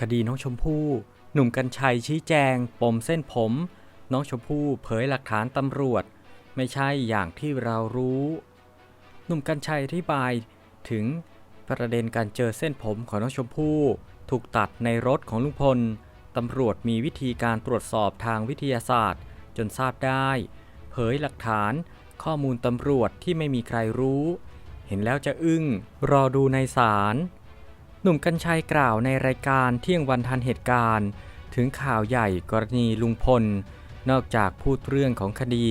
คดีน้องชมพู่ หนุ่มกัญชัยชี้แจง ปมเส้นผม น้องชมพู่เผยหลักฐานตำรวจ ไม่ใช่อย่างที่เรารู้ หนุ่มกัญชัยอธิบายถึงประเด็นการเจอเส้นผมของน้องชมพู่ ถูกตัดในรถของลุงพลตำรวจมีวิธีการตรวจสอบทางวิทยาศาสตร์ จนทราบได้ เผยหลักฐาน ข้อมูลตำรวจที่ไม่มีใครรู้ เห็นแล้วจะอึ้ง รอดูในศาล หนุ่มกัญชัยกล่าวในรายการเที่ยงวันทันเหตุการณ์ ถึงข่าวใหญ่กรณีลุงพล นอกจากพูดเรื่องของคดี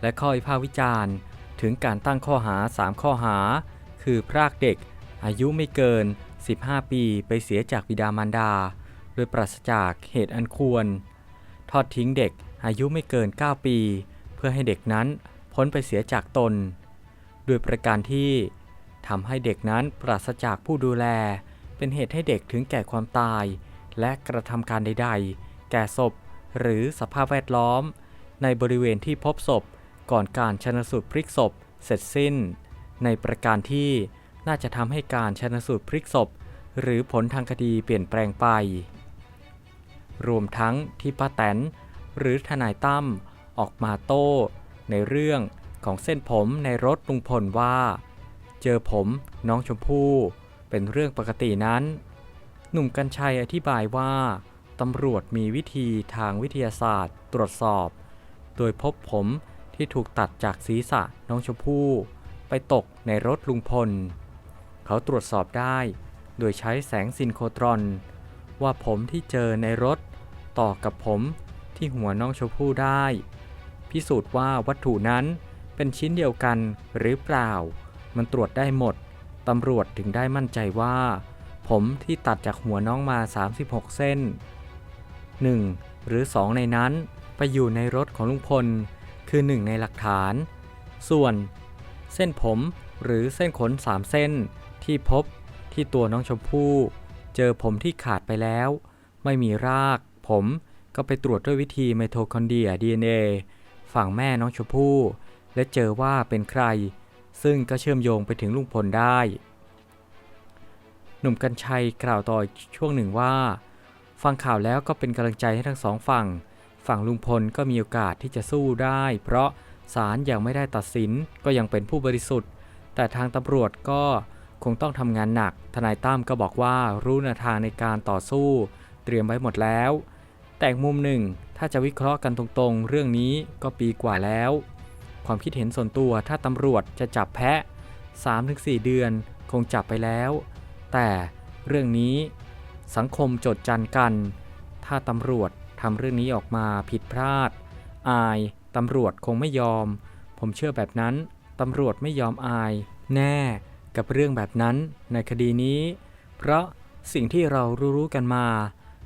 และข้อวิพากษ์วิจารณ์ ถึงการตั้งข้อหา 3 ข้อหา คือพรากเด็ก อายุไม่เกิน 15 ปีไปเสียจากบิดามารดา โดยปราศจากเหตุอันควร ทอดทิ้งเด็กอายุไม่เกิน 9 ปี เพื่อให้เด็กนั้นพ้นไปเสียจากตน โดยประการที่ทำให้เด็กนั้นปราศจากผู้ดูแล เป็นเหตุให้เด็กถึงแก่ความตาย และกระทำการใด ๆ แก่ศพ หรือสภาพแวดล้อม ในบริเวณที่พบศพ ก่อนการชนสูตรพลิกศพเสร็จสิ้น ในประการที่น่าจะทำให้การชนสูตรพลิกศพ หรือผลทางคดีเปลี่ยนแปลงไป รวมทั้งที่ป้าแตน หรือทนายตั้มออกมาโต้ ในเรื่องของเส้นผมในรถลุงพลว่า เจอผมน้องชมพู่ เป็นเรื่องปกตินั้น หนุ่มกัญชัยอธิบายว่าตำรวจมีวิธีทางวิทยาศาสตร์ ตรวจสอบ โดยพบผมที่ถูกตัดจากศีรษะน้องชมพู่ ไปตกในรถลุงพล เขาตรวจสอบได้ โดยใช้แสงซินโครตรอน ว่าผมที่เจอในรถ ต่อกับผมที่หัวน้องชมพู่ได้ พิสูจน์ว่าวัตถุนั้นเป็นชิ้นเดียวกันหรือเปล่า มันตรวจได้หมด ตำรวจถึงได้มั่นใจว่า ผมที่ตัดจากหัวน้องมา 36 เส้น 1. หรือ 2 ในนั้นไปอยู่ในรถของลุงพล คือ 1 ในหลักฐาน ส่วน เส้นผมหรือเส้นขน 3 เส้น ที่พบที่ตัวน้องชมพู่ เจอผมที่ขาดไปแล้ว ไม่มีราก ผมก็ไปตรวจด้วยวิธีไมโทคอนเดรีย DNA ฝั่งแม่น้องชมพู่ และเจอว่าเป็นใคร ซึ่งก็เชื่อมโยงไปถึงลุงพลได้ หนุ่มกัญชัยกล่าวต่อช่วงหนึ่งว่า ฟังข่าวแล้วก็เป็นกำลังใจให้ทั้งสองฝั่ง ฝั่งลุงพลก็มีโอกาสที่จะสู้ได้ เพราะศาลยังไม่ได้ตัดสินก็ยังเป็นผู้บริสุทธิ์ แต่ทางตำรวจก็คงต้องทำงานหนัก ทนายตั้มก็บอกว่ารู้แนวทางในการต่อสู้ เตรียมไว้หมดแล้ว แต่มุมหนึ่งถ้าจะวิเคราะห์กันตรงๆ เรื่องนี้ก็ปีกว่าแล้ว ความคิดเห็นส่วนตัวถ้าตำรวจจะจับแพะ 3-4 เดือนคงจับไปแล้ว แต่เรื่องนี้สังคมจดจันกัน ถ้าตำรวจทำเรื่องนี้ออกมาผิดพลาด อายตำรวจคงไม่ยอม ผมเชื่อแบบนั้นตำรวจไม่ยอมอาย แน่กับเรื่องแบบนั้นในคดีนี้ เพราะสิ่งที่เรารู้ๆกันมา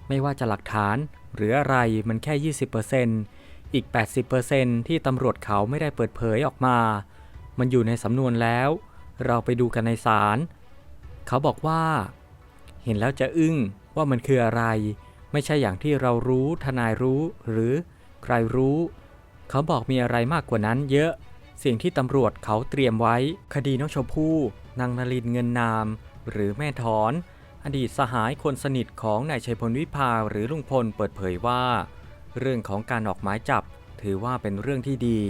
ไม่ว่าจะหลักฐานหรืออะไรมันแค่ 20% อีก 80%ที่ตำรวจเขาไม่ได้เปิดเผยออกมา มันอยู่ในสำนวนแล้ว เราไปดูกันในศาล เขาบอกว่า เห็นแล้วจะอึ้งว่ามันคืออะไร ไม่ใช่อย่างที่เรารู้ ทนายรู้ หรือใครรู้ เขาบอกมีอะไรมากกว่านั้นเยอะ สิ่งที่ตำรวจเขาเตรียมไว้ คดีน้องชมพู่ นางนลินเงินนาม หรือแม่ถอน อดีตสหายคนสนิทของนายชัยพลวิภาหรือลุงพลเปิดเผยว่า เรื่องของการออกหมายจับ ถือว่าเป็นเรื่องที่ดี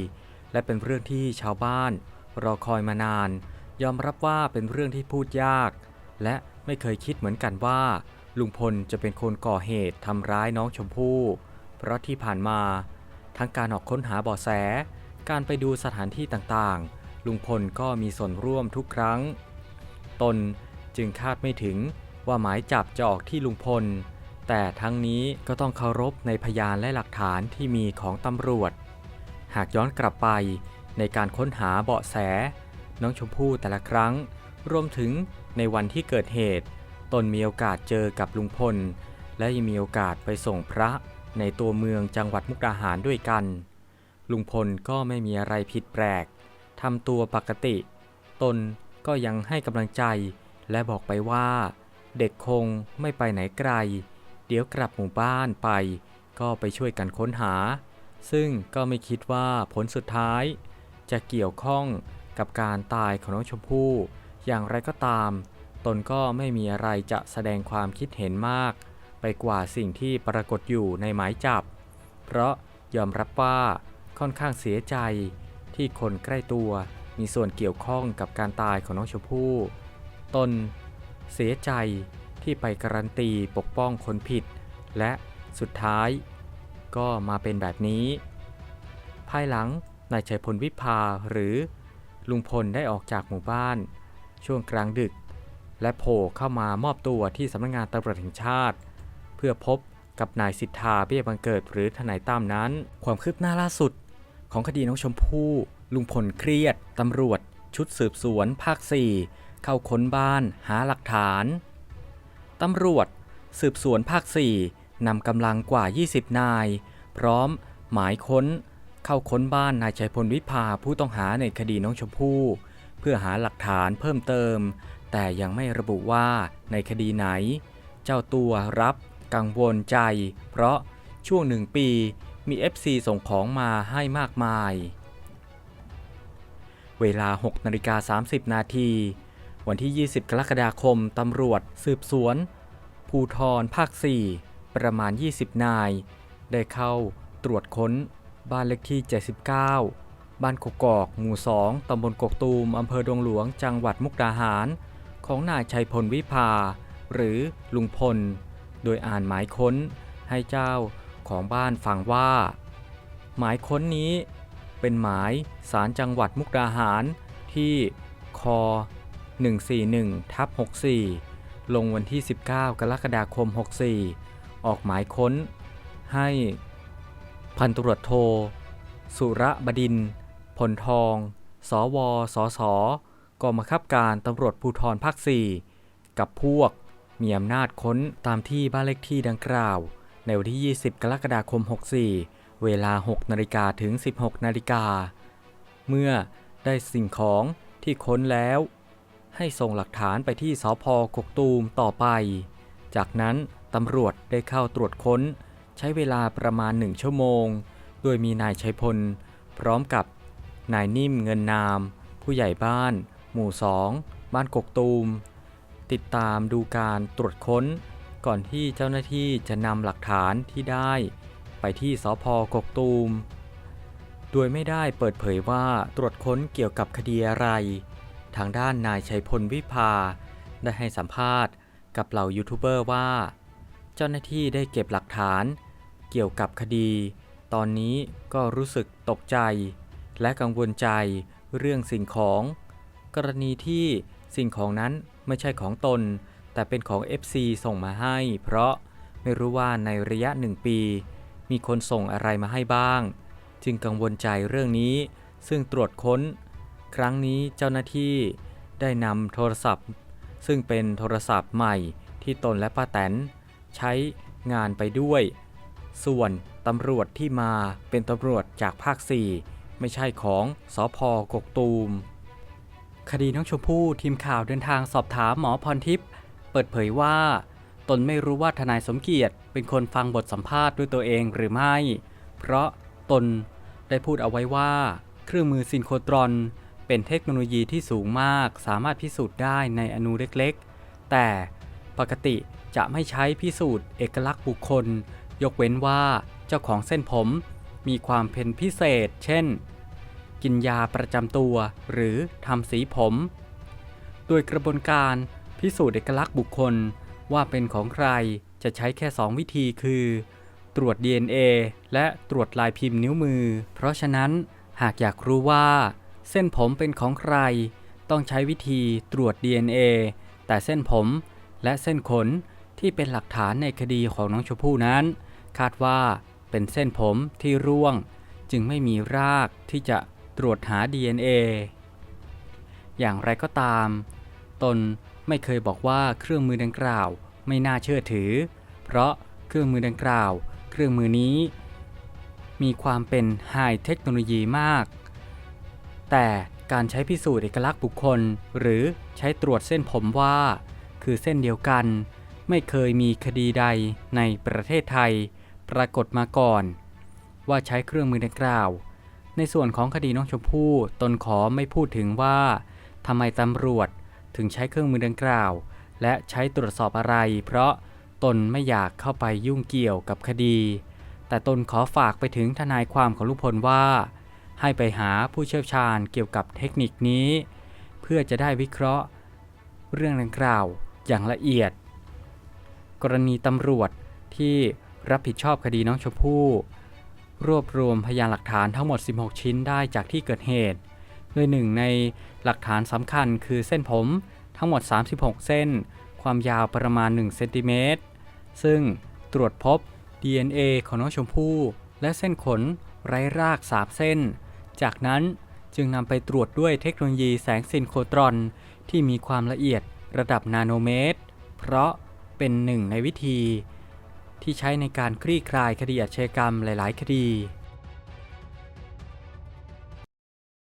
และเป็นเรื่องที่ชาวบ้าน รอคอยมานาน ยอมรับว่าเป็นเรื่องที่พูดยาก และไม่เคยคิดเหมือนกันว่า ลุงพลจะเป็นคนก่อเหตุทำร้ายน้องชมพู่ เพราะที่ผ่านมา ทั้งการออกค้นหาเบาะแส การไปดูสถานที่ต่างๆ ลุงพลก็มีส่วนร่วมทุกครั้ง ตนจึงคาดไม่ถึงว่าหมายจับจะออกที่ลุงพล แต่ทั้งนี้ก็ต้องเคารพในพยานและหลักฐานที่มีของตำรวจ หากย้อนกลับไปในการค้นหาเบาะแส น้องชมพู่แต่ละครั้ง รวมถึงในวันที่เกิดเหตุ ตนมีโอกาสเจอกับลุงพล และยังมีโอกาสไปส่งพระในตัวเมืองจังหวัดมุกดาหารด้วยกัน ลุงพลก็ไม่มีอะไรผิดแปลกทำตัวปกติ ตนก็ยังให้กำลังใจและบอกไปว่า เด็กคงไม่ไปไหนไกล เดี๋ยวกลับหมู่บ้านไป ก็ไปช่วยกันค้นหา ซึ่งก็ไม่คิดว่าผลสุดท้าย จะเกี่ยวข้องกับการตายของน้องชมพู่ อย่างไรก็ตาม ตนก็ไม่มีอะไรจะแสดงความคิดเห็นมาก ไปกว่าสิ่งที่ปรากฏอยู่ในหมายจับ เพราะยอมรับว่าค่อนข้างเสียใจที่คนใกล้ตัวมีส่วนเกี่ยวข้องกับการตายของน้องชมพู่ ตนเสียใจ ที่ไปการันตีปกป้องคนผิด และสุดท้ายก็มาเป็นแบบนี้ ภายหลังนายชัยพลวิภาหรือลุงพลได้ออกจากหมู่บ้าน ช่วงกลางดึก และโผล่เข้ามามอบตัวที่สำนักงานตำรวจแห่งชาติ เพื่อพบกับนายสิทธาเบี้ยบังเกิดหรือทนายตั้มนั้น ความคืบหน้าล่าสุด ของคดีน้องชมพู่ลุงพลเครียดตำรวจ ชุดสืบสวนภาค 4 เข้าค้นบ้านหาหลักฐาน ตำรวจ สืบสวนภาค 4 นำกำลังกว่า 20 นาย พร้อม หมายค้น เข้าค้นบ้านนายชัยพลวิภาผู้ต้องหาในคดีน้องชมพู่เพื่อหาหลักฐานเพิ่มเติม แต่ยังไม่ระบุว่าในคดีไหน เจ้าตัวรับกังวลใจ เพราะช่วงหนึ่งปีมี FC ส่งของมาให้มากมาย เวลา 6 นาฬิกา 30 นาที วันที่ 20 กรกฎาคม ตำรวจ สืบสวน ภูทรภาค 4 ประมาณ 20 นาย ได้เข้าตรวจค้น บ้านเลขที่ 79 บ้านกกอก หมู่ 2 ตำบลกกตูม อำเภอดงหลวง จังหวัดมุกดาหาร ของนายชัยพลวิภา หรือลุงพล โดยอ่านหมายค้นให้เจ้าของบ้านฟังว่า หมายค้นนี้เป็นหมายสารจังหวัดมุกดาหารที่ค 141ทับ64 ลงวันที่ 19 กรกฎาคม 64 ออกหมายค้น ให้พันตำรวจโท สุระบดินทร์พลทอง สว สส กองบังคับการตำรวจภูธรภาค 4 กับพวกมีอำนาจค้นตามที่บ้านเลขที่ดังกล่าว ในวันที่ 20 กรกฎาคม 64 เวลา 6 นาฬิกาถึง 16 นาฬิกา เมื่อได้สิ่งของที่ค้นแล้ว ให้ส่งหลักฐานไปที่สพกกตูมต่อไป จากนั้นตำรวจได้เข้าตรวจค้น ใช้เวลาประมาณหนึ่งชั่วโมง โดยมีนายชัยพล พร้อมกับนายนิ่มเงินนาม ผู้ใหญ่บ้าน หมู่สองบ้านกกตูม ติดตามดูการตรวจค้น ก่อนที่เจ้าหน้าที่จะนำหลักฐานที่ได้ ไปที่สพกกตูม โดยไม่ได้เปิดเผยว่าตรวจค้นเกี่ยวกับคดีอะไร ทางด้านนายชัยพลวิภา ได้ให้สัมภาษณ์กับเหล่ายูทูบเบอร์ว่า เจ้าหน้าที่ได้เก็บหลักฐาน เกี่ยวกับคดี ตอนนี้ก็รู้สึกตกใจ และกังวลใจเรื่องสิ่งของ กรณีที่สิ่งของนั้นไม่ใช่ของตน แต่เป็นของ FC ส่งมาให้ เพราะไม่รู้ว่าในระยะหนึ่งปี มีคนส่งอะไรมาให้บ้าง จึงกังวลใจเรื่องนี้ ซึ่งตรวจค้น ครั้งนี้เจ้าหน้าที่ได้นำโทรศัพท์ ซึ่งเป็นโทรศัพท์ใหม่ที่ตนและป้าแตน ใช้งานไปด้วย ส่วนตำรวจที่มาเป็นตำรวจจากภาค 4 ไม่ใช่ของสอพกกตูม คดีน้องชมพู่ทีมข่าวเดินทางสอบถามหมอพรทิพย์เปิดเผยว่า ตนไม่รู้ว่าทนายสมเกียรติ เป็นคนฟังบทสัมภาษณ์ด้วยตัวเองหรือไม่ เพราะตนได้พูดเอาไว้ว่า เครื่องมือซินโครตรอน เป็นเทคโนโลยีที่สูงมาก สามารถพิสูจน์ได้ในอนูเล็กๆ แต่ปกติจะไม่ใช้พิสูจน์เอกลักษณ์บุคคล ยกเว้นว่าเจ้าของเส้นผมมีความเป็นพิเศษ เช่น กินยาประจำตัว หรือทำสีผม โดยกระบวนการพิสูจน์เอกลักษณ์บุคคลว่าเป็นของใครจะใช้แค่ 2 วิธีคือ ตรวจ DNA และตรวจลายพิมพ์นิ้วมือ เพราะฉะนั้นหากอยากรู้ว่า เส้นผมเป็นของใคร ต้องใช้วิธีตรวจ DNA แต่เส้นผมและเส้นขนที่เป็นหลักฐานในคดีของน้องชมพู่นั้น คาดว่าเป็นเส้นผมที่ร่วง จึงไม่มีรากที่จะตรวจหา DNA อย่างไรก็ตาม ตนไม่เคยบอกว่าเครื่องมือดังกล่าวไม่น่าเชื่อถือ เพราะเครื่องมือดังกล่าว เครื่องมือนี้ มีความเป็นไฮเทคโนโลยีมาก แต่การใช้พิสูจน์เอกลักษณ์บุคคล หรือใช้ตรวจเส้นผมว่า คือเส้นเดียวกัน ไม่เคยมีคดีใดในประเทศไทย ปรากฏมาก่อน ว่าใช้เครื่องมือดังกล่าว ในส่วนของคดีน้องชมพู่ตนขอไม่พูดถึงว่าทำไมตำรวจถึงใช้เครื่องมือดังกล่าว และใช้ตรวจสอบอะไร เพราะตนไม่อยากเข้าไปยุ่งเกี่ยวกับคดี แต่ตนขอฝากไปถึงทนายความของลุงพลว่า ให้ไปหาผู้เชี่ยวชาญเกี่ยวกับเทคนิคนี้ เพื่อจะได้วิเคราะห์ เรื่องดังกล่าวอย่างละเอียด กรณีตำรวจที่รับผิดชอบคดีน้องชมพู่ รวบรวมพยานหลักฐานทั้งหมด 16 ชิ้นได้จากที่เกิดเหตุ โดยหนึ่งในหลักฐานสำคัญคือเส้นผมทั้งหมด 36 เส้น ความยาวประมาณ 1 เซนติเมตร ซึ่งตรวจพบ DNA ของน้องชมพู่ และเส้นขนไร้ราก 3 เส้น จากนั้นจึงนำไปตรวจด้วยเทคโนโลยีแสงซินโครตรอน ที่มีความละเอียดระดับนาโนเมตร เพราะเป็นหนึ่งในวิธี ที่ใช้ในการคลี่คลายคดีอาชญากรรมหลาย ๆ คดี